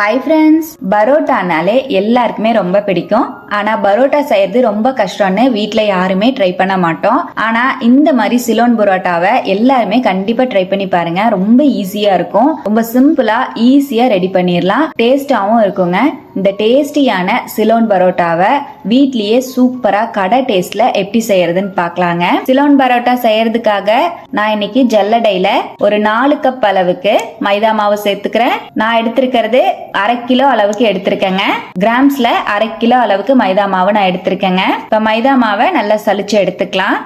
Hi friends பரோட்டானாலே எல்லாருக்குமே ரொம்ப பிடிக்கும். ஆனா பரோட்டா செய்யறது ரொம்ப கஷ்டம்னு வீட்டில் யாருமே ட்ரை பண்ண மாட்டோம். ஆனா இந்த மாதிரி சிலோன் பரோட்டாவை எல்லாருமே கண்டிப்பா ட்ரை பண்ணி பாருங்க. ரொம்ப ஈஸியா இருக்கும். ரொம்ப சிம்பிளா ஈஸியா ரெடி பண்ணிடலாம் டேஸ்டாவும் இருக்குங்க. இந்த டேஸ்டியான சிலோன் பரோட்டாவை வீட்லயே சூப்பரா கடை டேஸ்ட்ல எப்படி செய்யறதுன்னு பார்க்கலாங்க சிலோன் பரோட்டா செய்யறதுக்காக நான் இன்னைக்கு ஜல்லடையில ஒரு நாலு கப் அளவுக்கு மைதா மாவு சேர்த்துக்கிறேன். நான் எடுத்திருக்கிறது அரை கிலோ அளவுக்கு எடுத்திருக்கேங்க. கிராம்ஸ்ல அரை கிலோ அளவுக்கு மைதா மாவு நான் எடுத்திருக்கேங்க. இப்ப மைதா மாவை நல்லா சலிச்சு எடுத்துக்கலாம்.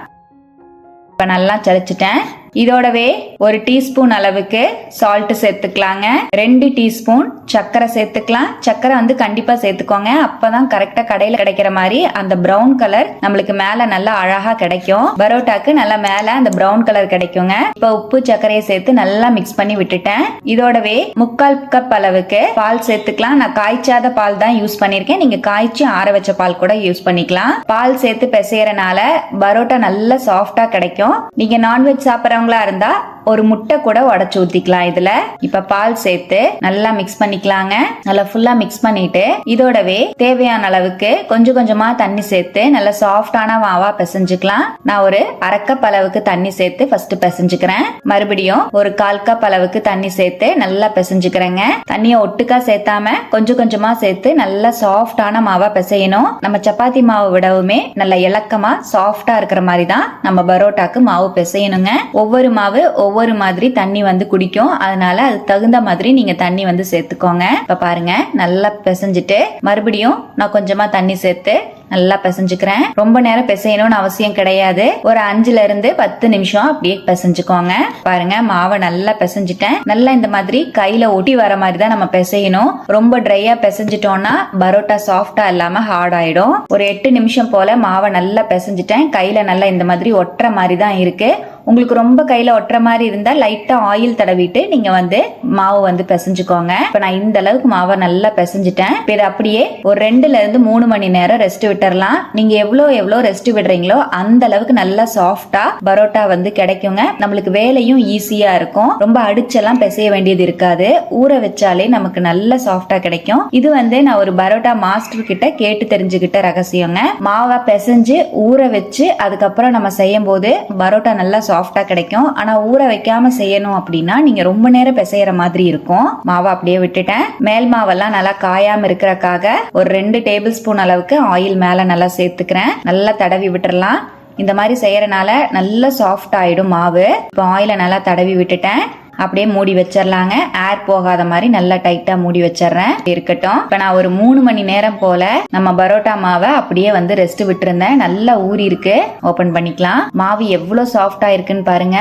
இப்ப நல்லா சளிச்சிட்டேன் இதோடவே ஒரு டீஸ்பூன் அளவுக்கு சால்ட் சேர்த்துக்கலாங்க. ரெண்டு டீஸ்பூன் சர்க்கரை சேர்த்துக்கலாம். சர்க்கரை வந்து கண்டிப்பா சேர்த்துக்கோங்க. அப்பதான் கரெக்டா கடையில கிடைக்கிற மாதிரி அந்த ப்ரௌன் கலர் நம்மளுக்கு மேல நல்லா அழகா கிடைக்கும். பரோட்டாக்கு நல்லா மேல அந்த ப்ரௌன் கலர் கிடைக்குங்க. இப்ப உப்பு சர்க்கரையை சேர்த்து நல்லா மிக்ஸ் பண்ணி விட்டுட்டேன். இதோடவே முக்கால் கப் அளவுக்கு பால் சேர்த்துக்கலாம். நான் காய்ச்சாத பால் தான் யூஸ் பண்ணிருக்கேன் நீங்க காய்ச்சி ஆற வச்ச பால் கூட யூஸ் பண்ணிக்கலாம். பால் சேர்த்து பிசையறனால பரோட்டா நல்லா சாஃப்டா கிடைக்கும். நீங்க நான்வெஜ் சாப்பிட்றவங்களா இருந்தா ஒரு முட்டை கூட உடச்சு ஊத்திக்கலாம் இதுல. இப்ப பால் சேர்த்து நல்லா மிக்ஸ் பண்ணிக்கலாங்க. நல்லா ஃபுல்லா மிக்ஸ் பண்ணிட்டு இதோடவே தேவையான அளவுக்கு கொஞ்சம் கொஞ்சமா தண்ணி சேர்த்து நல்லா சாஃப்டான மாவா பிசைஞ்சுக்கலாம். நான் ஒரு அரைக்கப் அளவுக்கு தண்ணி சேர்த்து ஃபர்ஸ்ட் பிசைஞ்சுக்கிறேன். மறுபடியும் ஒரு கால் கப் அளவுக்கு தண்ணி சேர்த்து நல்லா பிசைஞ்சுக்கிறேங்க. தண்ணியை ஒட்டுக்கா சேர்த்தாம கொஞ்சம் கொஞ்சமா சேர்த்து நல்லா சாஃப்டான மாவா பிசையணும். நம்ம சப்பாத்தி மாவு விடவுமே நல்ல இலக்கமா சாஃப்டா இருக்கிற மாதிரி தான் நம்ம பரோட்டாக்கு மாவு பிசையணுங்க. ஒவ்வொரு மாவு ஒவ்வொரு ஒவ்வொரு மாதிரி தண்ணி வந்து குடிக்கும். அதனால அது தகுந்த மாதிரி நீங்க தண்ணி வந்து சேர்த்துக்கோங்க. இப்ப பாருங்க நல்லா பிசைஞ்சிட்டு மறுபடியும் நான் கொஞ்சமா தண்ணி சேர்த்து நல்லா பிசைஞ்சுக்கிறேன். ரொம்ப நேரம் பிசையணும்னு அவசியம் கிடையாது. ஒரு அஞ்சுல இருந்து பத்து நிமிஷம் அப்படியே பிசைஞ்சுக்கோங்க. பாருங்க மாவை நல்லா பிசைஞ்சிட்டேன். நல்லா இந்த மாதிரி கையில ஒட்டி வர மாதிரி தான் நம்ம பிசையணும். ரொம்ப ட்ரையா பிசைஞ்சிட்டோம்னா பரோட்டா சாஃப்டா இல்லாம ஹார்ட் ஆயிடும். ஒரு எட்டு நிமிஷம் போல மாவை நல்லா பிசைஞ்சிட்டேன். கையில நல்லா இந்த மாதிரி ஒட்டுற மாதிரி தான் இருக்கு. உங்களுக்கு ரொம்ப கையில ஒட்டுற மாதிரி இருந்தா லைட்டா ஆயில் தடவிட்டு நீங்க வந்து மாவு வந்து பிசைஞ்சுக்கோங்க. இப்ப நான் இந்த அளவுக்கு மாவை நல்லா பிசைஞ்சிட்டேன். இப்ப இதை அப்படியே ஒரு ரெண்டுல இருந்து மூணு மணி நேரம் ரெஸ்ட் விட்டுறலாம். நீங்க எவ்வளோ எவ்வளோ ரெஸ்ட் விடுறீங்களோ அந்த அளவுக்கு நல்லா சாஃப்டா பரோட்டா வந்து கிடைக்குங்க. நம்மளுக்கு வேலையும் ஈஸியா இருக்கும். ரொம்ப அடிச்செல்லாம் பிசைய வேண்டியது இருக்காது. ஊற வச்சாலே நமக்கு நல்ல சாஃப்டா கிடைக்கும். இது வந்து நான் ஒரு பரோட்டா மாஸ்டர் கிட்ட கேட்டு தெரிஞ்சுக்கிட்ட ரகசியங்க. மாவை பிசைஞ்சு ஊற வச்சு அதுக்கப்புறம் நம்ம செய்யும் போது பரோட்டா நல்லா சாஃப்டாக கிடைக்கும். ஆனால் ஊற வைக்காமல் செய்யணும் அப்படின்னா நீங்கள் ரொம்ப நேரம் பிசைகிற மாதிரி இருக்கும். மாவை அப்படியே விட்டுட்டேன். மேல் மாவெல்லாம் நல்லா காயாமல் இருக்கிறக்காக ஒரு ரெண்டு டேபிள் ஸ்பூன் அளவுக்கு ஆயில் மேலே நல்லா சேர்த்துக்கிறேன். நல்லா தடவி விட்டுறலாம். இந்த மாதிரி செய்யறனால நல்லா சாஃப்ட் ஆயிடும் மாவு. இப்போ ஆயிலை நல்லா தடவி விட்டுட்டேன். அப்படியே மூடி வச்சிடலாங்க ஏர் போகாத மாதிரி நல்லா டைட்டா மூடி வச்சிடறேன் இருக்கட்டும். இப்ப நான் ஒரு மூணு மணி நேரம் போல நம்ம பரோட்டா மாவை அப்படியே வந்து ரெஸ்ட் விட்டுருந்தேன். நல்லா ஊறி இருக்கு. ஓபன் பண்ணிக்கலாம். மாவு எவ்வளவு சாஃப்டா இருக்குன்னு பாருங்க.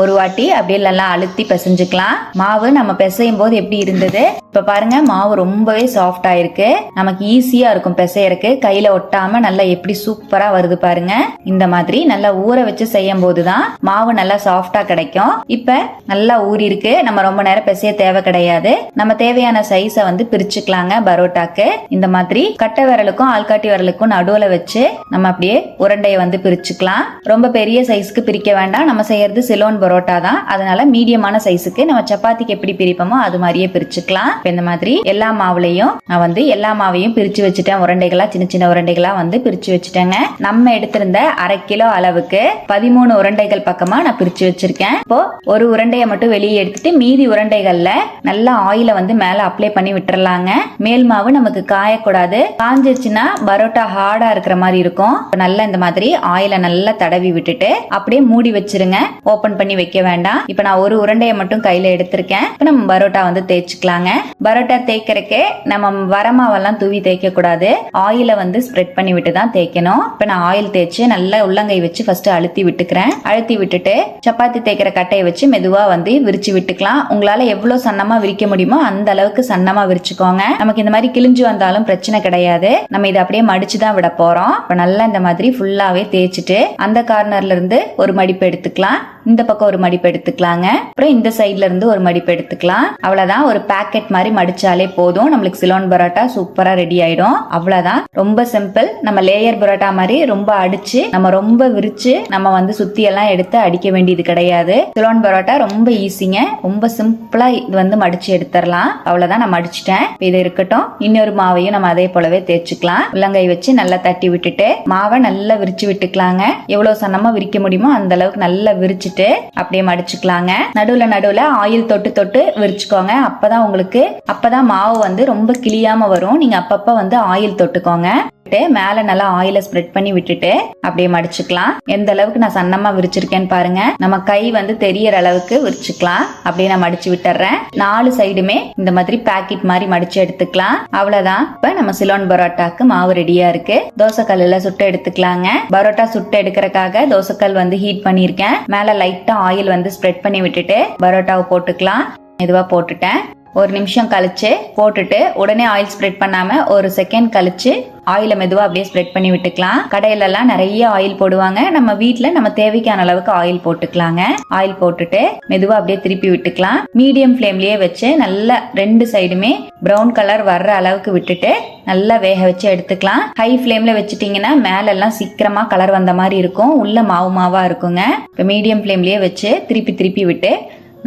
ஒரு வாட்டி அப்படியே நல்லா அழுத்தி பிசைஞ்சுக்கலாம். மாவு நம்ம பிசையும் போது எப்படி இருந்தது? இப்ப பாருங்க மாவு ரொம்பவே சாஃப்ட் ஆயிருக்கு. நமக்கு ஈஸியா இருக்கும் பிசையறக்கு. கையில ஒட்டாம நல்லா எப்படி சூப்பரா வருது பாருங்க. இந்த மாதிரி நல்லா ஊற வச்சு செய்யும் போதுதான் மாவு நல்லா சாஃப்டா கிடைக்கும். இப்ப நல்லா ஊறி இருக்கு நம்ம ரொம்ப நேரம் பிசைய தேவை கிடையாது. நம்ம தேவையான சைஸை வந்து பிரிச்சுக்கலாங்க பரோட்டாக்கு. இந்த மாதிரி கட்டை விரலுக்கும் ஆள்காட்டி விரலுக்கும் நடுவுல வச்சு நம்ம அப்படியே உருண்டையை வந்து பிரிச்சுக்கலாம். ரொம்ப பெரிய சைஸ்க்கு பிரிக்க வேண்டாம். நம்ம செய்யறது சிலோன் பரோட்டா தான். அதனால மீடியமான சைஸுக்கு நம்ம சப்பாத்திக்கு எப்படி பிரிப்போமோ அது மாதிரியே பிரிச்சுக்கலாம். இப்போ இந்த மாதிரி எல்லா மாவுலையும் நான் வந்து எல்லா மாவையும் பிரிச்சு வச்சுட்டேன். உருண்டைகளாக சின்ன சின்ன உருண்டைகளாக வந்து பிரிச்சு வச்சுட்டேங்க. நம்ம எடுத்திருந்த அரை கிலோ அளவுக்கு பதிமூணு உருண்டைகள் பக்கமா நான் பிரிச்சு வச்சிருக்கேன். இப்போ ஒரு உருண்டையை மட்டும் வெளியே எடுத்துட்டு மீதி உருண்டைகள்ல நல்லா ஆயில வந்து மேல அப்ளை பண்ணி விட்டுறலாங்க. மேல் மாவு நமக்கு காயக்கூடாது. காஞ்சிருச்சுன்னா பரோட்டா ஹார்டா இருக்கிற மாதிரி இருக்கும். நல்லா இந்த மாதிரி ஆயில நல்லா தடவி விட்டுட்டு அப்படியே மூடி வச்சிருங்க. ஓபன் பண்ணி வைக்க வேண்டாம். இப்ப நான் ஒரு உருண்டையை மட்டும் கையில எடுத்திருக்கேன். இப்போ நம்ம பரோட்டா வந்து தேய்ச்சிக்கலாங்க. பரோட்டா தேய்க்கறக்கே நம்ம வரமாவெல்லாம் தூவி தேய்க்க கூடாது ஆயில வந்து ஸ்ப்ரெட் பண்ணி விட்டு தான் தேய்க்கணும். இப்ப நான் ஆயில் தேய்ச்சு நல்லா உள்ளங்கை வச்சு ஃபர்ஸ்ட் அழுத்தி விட்டுக்கிறேன். அழுத்தி விட்டுட்டு சப்பாத்தி தேய்க்கிற கட்டையை வச்சு மெதுவா வந்து விரிச்சு விட்டுக்கலாம். உங்களால எவ்வளவு சன்னமா விரிக்க முடியுமோ அந்த அளவுக்கு சன்னமா விரிச்சுக்கோங்க. நமக்கு இந்த மாதிரி கிழிஞ்சு வந்தாலும் பிரச்சனை கிடையாது. நம்ம இதை அப்படியே மடிச்சு தான் விட போறோம். இப்ப நல்லா இந்த மாதிரி ஃபுல்லாவே தேய்ச்சிட்டு அந்த கார்னர்ல இருந்து ஒரு மடிப்பு எடுத்துக்கலாம். இந்த பக்கம் ஒரு மடிப்பு எடுத்துக்கலாங்க. அப்புறம் இந்த சைட்ல இருந்து ஒரு மடிப்பு எடுத்துக்கலாம். அவ்வளவுதான். ஒரு பாக்கெட் மாதிரி மடிச்சாலே போதும். நம்மளுக்கு சிலோன் பரோட்டா சூப்பரா ரெடி ஆயிடும். அவ்வளவுதான். ரொம்ப சிம்பிள் நம்ம லேயர் பரோட்டா மாதிரி ரொம்ப அடிச்சு நம்ம ரொம்ப விரிச்சு நம்ம வந்து சுத்தி எல்லாம் எடுத்து அடிக்க வேண்டியது கிடையாது. சிலோன் பரோட்டா ரொம்ப ஈஸிங்க ரொம்ப சிம்பிளா இது வந்து மடிச்சு எடுத்துடலாம். அவ்வளவுதான். நான் மடிச்சிட்டேன். இது இருக்கட்டும். இன்னொரு மாவையும் நம்ம அதே போலவே தேய்ச்சிக்கலாம். உள்ளங்கை வச்சு நல்லா தட்டி விட்டுட்டு மாவை நல்லா விரிச்சு விட்டுக்கலாங்க. எவ்வளவு சன்னமா விரிக்க முடியுமோ அந்த அளவுக்கு நல்லா வச்சுட்டு அப்படியே மடிச்சுக்கலாங்க. நடுவுல நடுவுல ஆயில் தொட்டு தொட்டு விரிச்சுக்கோங்க. அப்பதான் உங்களுக்கு அப்பதான் மாவு வந்து ரொம்ப கிளியாம வரும். நீங்க அப்பப்ப வந்து ஆயில் தொட்டுக்கோங்க. விட்டு மேல நல்லா ஆயில ஸ்ப்ரெட் பண்ணி விட்டுட்டு அப்படியே மடிச்சுக்கலாம். எந்த அளவுக்கு நான் சன்னமா விரிச்சிருக்கேன்னு பாருங்க. நம்ம கை வந்து தெரியற அளவுக்கு விரிச்சுக்கலாம். அப்படியே நான் மடிச்சு விட்டுறேன். நாலு சைடுமே இந்த மாதிரி பாக்கெட் மாதிரி மடிச்சு எடுத்துக்கலாம். அவ்வளவுதான். இப்ப நம்ம சிலோன் பரோட்டாக்கு மாவு ரெடியா இருக்கு. தோசைக்கல்லுல சுட்டு எடுத்துக்கலாங்க. பரோட்டா சுட்டு எடுக்கிறதுக்காக தோசைக்கல் வந்து ஹீட் பண்ணியிருக்கேன். மேல லைட்டா ஆயில் வந்து ஸ்ப்ரெட் பண்ணி விட்டுட்டு பரோட்டாவை போட்டுக்கலாம். மெதுவா போட்டுட்டேன். ஒரு நிமிஷம் கழிச்சு போட்டுட்டு உடனே ஆயில் ஸ்ப்ரெட் பண்ணாம ஒரு செகண்ட் கழிச்சு ஆயில மெதுவா அப்படியே ஸ்ப்ரெட் பண்ணி விட்டுக்கலாம். கடையில எல்லாம் நிறைய ஆயில் போடுவாங்க. நம்ம வீட்டில் நம்ம தேவைக்கான அளவுக்கு ஆயில் போட்டுக்கலாங்க. ஆயில் போட்டுட்டு மெதுவா அப்படியே திருப்பி விட்டுக்கலாம். மீடியம் ஃப்ளேம்லேயே வச்சு நல்லா ரெண்டு சைடுமே ப்ரௌன் கலர் வர்ற அளவுக்கு விட்டுட்டு நல்லா வேக வச்சு எடுத்துக்கலாம். ஹை ஃப்ளேம்ல வச்சுட்டீங்கன்னா மேல எல்லாம் சீக்கிரமா கலர் வந்த மாதிரி இருக்கும். உள்ள மாவு மாவா இருக்குங்க. இப்போ மீடியம் ஃப்ளேம்லேயே வச்சு திருப்பி திருப்பி விட்டு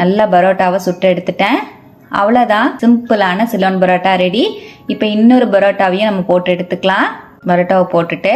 நல்லா பரோட்டாவை சுட்டு எடுத்துட்டேன். அவ்வளோதான் சிம்பிளான சிலோன் பரோட்டா ரெடி இப்போ இன்னொரு பரோட்டாவையும் நம்ம போட்டு எடுத்துக்கலாம். பரோட்டாவை போட்டுட்டு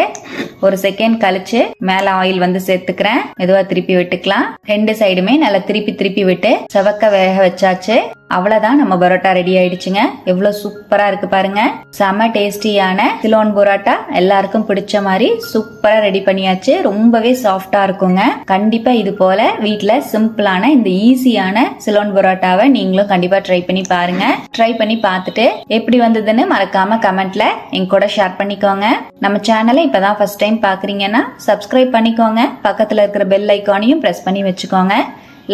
ஒரு செகண்ட் கழிச்சு மேலே ஆயில் வந்து சேர்த்துக்கிறேன். மெதுவாக திருப்பி விட்டுக்கலாம். ரெண்டு சைடுமே நல்லா திருப்பி திருப்பி விட்டு செவக்க வேக வச்சாச்சு. அவ்வளோதான் நம்ம பரோட்டா ரெடி ஆயிடுச்சுங்க. எவ்வளோ சூப்பராக இருக்கு பாருங்க. செம டேஸ்டியான சிலோன் பரோட்டா எல்லாருக்கும் பிடிச்ச மாதிரி சூப்பராக ரெடி பண்ணியாச்சு. ரொம்பவே சாஃப்டாக இருக்குங்க. கண்டிப்பாக இது போல வீட்டில் சிம்பிளான இந்த ஈஸியான சிலோன் பரோட்டாவை நீங்களும் கண்டிப்பாக ட்ரை பண்ணி பாருங்க. ட்ரை பண்ணி பார்த்துட்டு எப்படி வந்ததுன்னு மறக்காம கமெண்ட்ல எங்க கூட ஷேர் பண்ணிக்கோங்க. நம்ம சேனலை இப்போதான் ஃபர்ஸ்ட் டைம் பார்க்குறீங்கன்னா சப்ஸ்கிரைப் பண்ணிக்கோங்க. பக்கத்தில் இருக்கிற பெல் ஐக்கானையும் ப்ரெஸ் பண்ணி வச்சுக்கோங்க.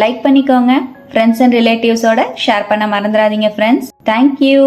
லைக் பண்ணிக்கோங்க. ஃப்ரெண்ட்ஸ் அண்ட் ரிலேட்டிவ்ஸோட ஷேர் பண்ண மறந்துடாதீங்க ஃப்ரெண்ட்ஸ் தேங்க்யூ